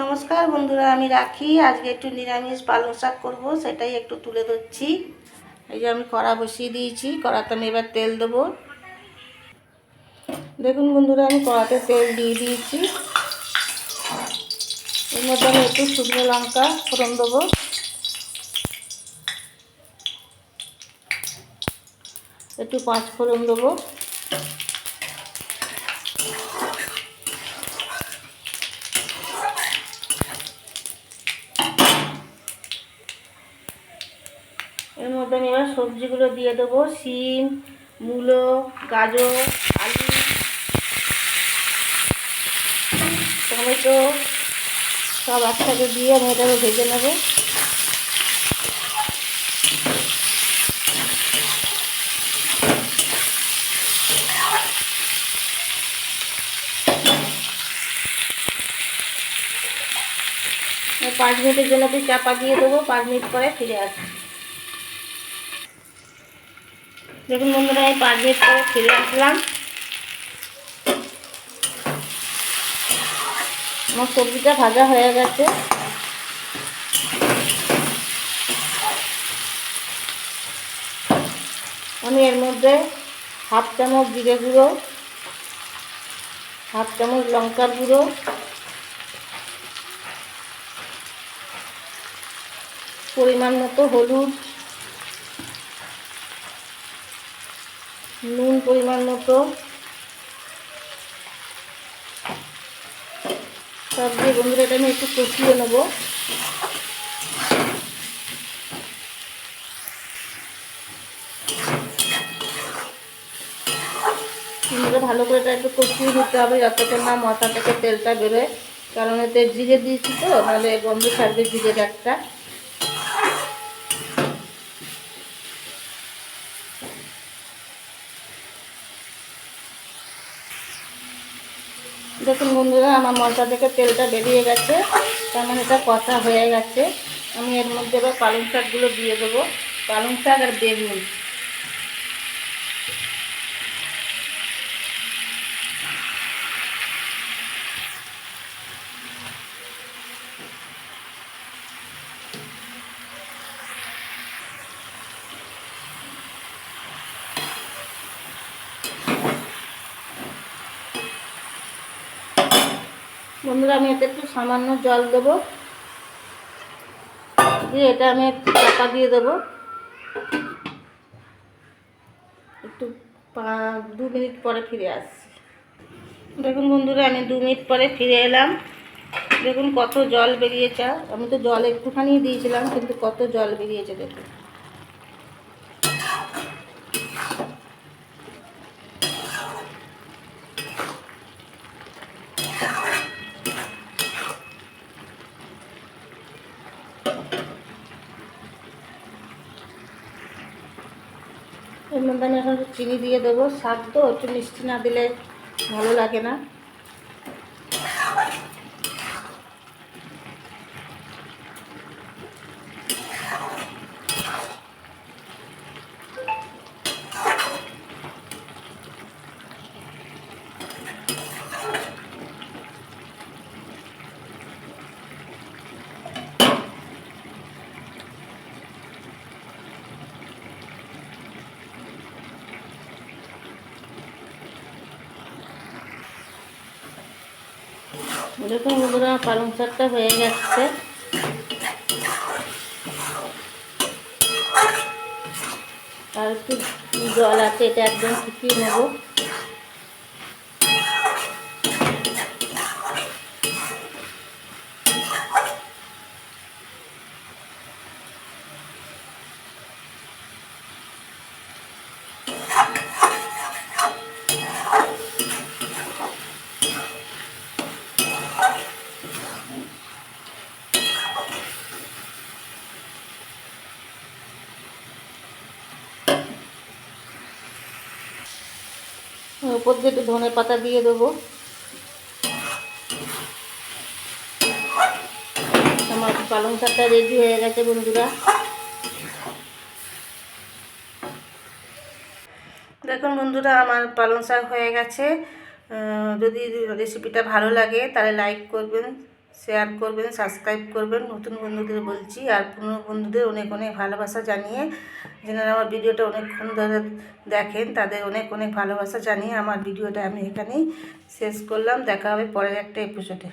নমস্কার বন্ধুরা, আমি রাখি। আজকে একটু নিরামিষ পালং শাক করব, সেটাই একটু তুলে ধরছি। এই যে আমি কড়া বসিয়ে দিয়েছি, কড়াতে আমি এবার তেল দেবো। দেখুন বন্ধুরা, আমি কড়াতে তেল দিয়ে দিয়েছি। এর মধ্যে আমি একটু শুকনো লঙ্কা ফোড়ন দেবো। একটু পাঁচ ফোড়ন দেবো। এর মধ্যে আমি এবার সবজিগুলো দিয়ে দেবো। শিম, মূলো, গাজর, আলু, টমেটো, সব একসাথে দিয়ে আমি এটাকে ভেজে নেব। পাঁচ মিনিটের জন্য একটু চাপা দিয়ে দেবো, পাঁচ মিনিট পরে ফিরে আসছি দেখুন বন্ধুরা, এই পাঁচ মিনিট পরে ফিরে আসলাম। আমার সবজিটা ভাজা হয়ে গেছে। আমি এর মধ্যে হাফ চামচ জিরে গুঁড়ো, হাফ চামচ লঙ্কার গুঁড়ো, পরিমাণ মতো হলুদ নুন পরিমাণ মতো। সব দিয়ে বন্ধুরা আমি একটু কষিয়ে নেব। বন্ধুরা, ভালো করে এটা একটু কষিয়ে দিতে হবে যতক্ষণ না মশলা থেকে তেলটা বেরোয়। কারণ এতে জিরে দিয়েছি তো, নাহলে গন্ধ ছাড়বে জিরের একটা। দেখুন বন্ধুরা, আমার মশলা থেকে তেলটা বেরিয়ে গেছে। তেমন মানে এটা কথা হয়ে গেছে। আমি এর মধ্যে এবার পালং শাকগুলো দিয়ে দেবো। পালং শাক আর বেগুন। বন্ধুরা, আমি এতে একটু সামান্য জল দেবো। দিয়ে এটা আমি চাপা দিয়ে দেবো। একটু দু মিনিট পরে ফিরে আসছি। দেখুন বন্ধুরা, আমি দু মিনিট পরে ফিরে এলাম। দেখুন কত জল বেরিয়েছে। আমি তো জল একটুখানি দিয়েছিলাম, কিন্তু কত জল বেরিয়েছে দেখুন। এর এখন চিনি দিয়ে দেবো। স্বাদ তো একটু মিষ্টি না দিলে ভালো লাগে না। দেখুন বন্ধুরা পালং শাকটা হয়ে গেছে। আর একটু জল আছে এটা একদম ফুটিয়ে নেব। উপর দিয়ে একটু ধনে পাতা দিয়ে দেবো। আমার পালং শাকটা রেডি হয়ে গেছে বন্ধুরা। দেখুন বন্ধুরা, আমার পালং শাক হয়ে গেছে। যদি রেসিপিটা ভালো লাগে, তাহলে লাইক করবেন। শেয়ার করবেন সাবস্ক্রাইব করবেন। নতুন বন্ধুদের বলছি, আর পুরনো বন্ধুদের অনেক অনেক ভালোবাসা জানিয়ে, যেনারা আমার ভিডিওটা অনেকক্ষণ ধরে দেখেন, তাদের অনেক অনেক ভালোবাসা জানিয়ে আমার ভিডিওটা আমি এখানেই শেষ করলাম। দেখা হবে পরের একটা এপিসোডে